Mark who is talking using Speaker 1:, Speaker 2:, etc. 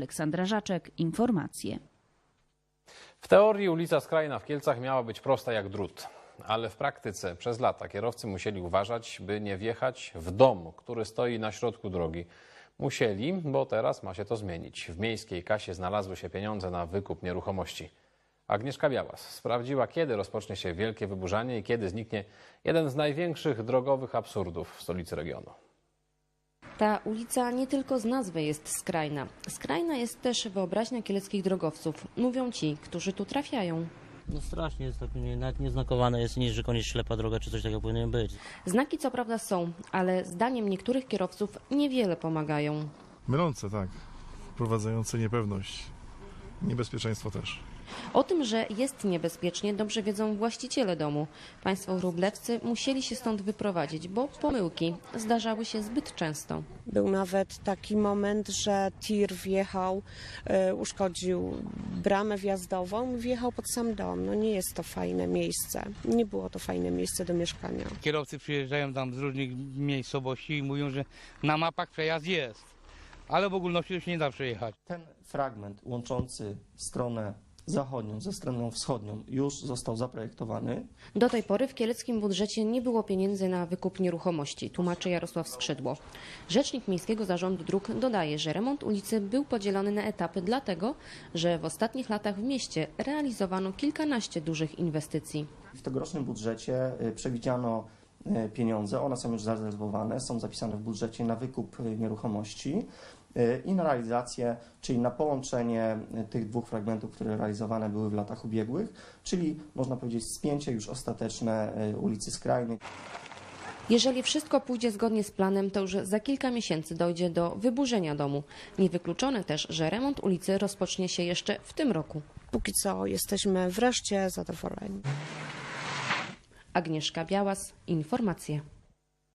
Speaker 1: Aleksandra Żaczek, informacje.
Speaker 2: W teorii ulica Skrajna w Kielcach miała być prosta jak drut, ale w praktyce przez lata kierowcy musieli uważać, by nie wjechać w dom, który stoi na środku drogi. Musieli, bo teraz ma się to zmienić. W miejskiej kasie znalazły się pieniądze na wykup nieruchomości. Agnieszka Białas sprawdziła, kiedy rozpocznie się wielkie wyburzanie i kiedy zniknie jeden z największych drogowych absurdów w stolicy regionu.
Speaker 3: Ta ulica nie tylko z nazwy jest skrajna. Skrajna jest też wyobraźnia kieleckich drogowców. Mówią ci, którzy tu trafiają.
Speaker 4: No strasznie jest tak, nie, nawet nieznakowane jest nic, że koniec ślepa droga czy coś takiego powinien być.
Speaker 3: Znaki co prawda są, ale zdaniem niektórych kierowców niewiele pomagają.
Speaker 5: Mylące, tak. Wprowadzające niepewność. Niebezpieczeństwo też.
Speaker 3: O tym, że jest niebezpiecznie, dobrze wiedzą właściciele domu. Państwo wróblewscy musieli się stąd wyprowadzić, bo pomyłki zdarzały się zbyt często.
Speaker 6: Był nawet taki moment, że tir wjechał, e, uszkodził bramę wjazdową i wjechał pod sam dom. No nie jest to fajne miejsce. Nie było to fajne miejsce do mieszkania.
Speaker 7: Kierowcy przyjeżdżają tam z różnych miejscowości i mówią, że na mapach przejazd jest, ale w ogólności to się nie da przejechać.
Speaker 8: Ten fragment łączący stronę zachodnią ze stroną wschodnią już został zaprojektowany.
Speaker 3: Do tej pory w kieleckim budżecie nie było pieniędzy na wykup nieruchomości, tłumaczy Jarosław Skrzydło. Rzecznik Miejskiego Zarządu Dróg dodaje, że remont ulicy był podzielony na etapy dlatego, że w ostatnich latach w mieście realizowano kilkanaście dużych inwestycji.
Speaker 8: W tegorocznym budżecie y, przewidziano pieniądze, one są już zarezerwowane, są zapisane w budżecie na wykup y, nieruchomości y, i na realizację, czyli na połączenie tych dwóch fragmentów, które realizowane były w latach ubiegłych, czyli można powiedzieć spięcie już ostateczne ulicy Skrajnej.
Speaker 3: Jeżeli wszystko pójdzie zgodnie z planem, to już za kilka miesięcy dojdzie do wyburzenia domu. Niewykluczone też, że remont ulicy rozpocznie się jeszcze w tym roku.
Speaker 6: Póki co jesteśmy wreszcie zadowoleni.
Speaker 3: Agnieszka Białas, informacje.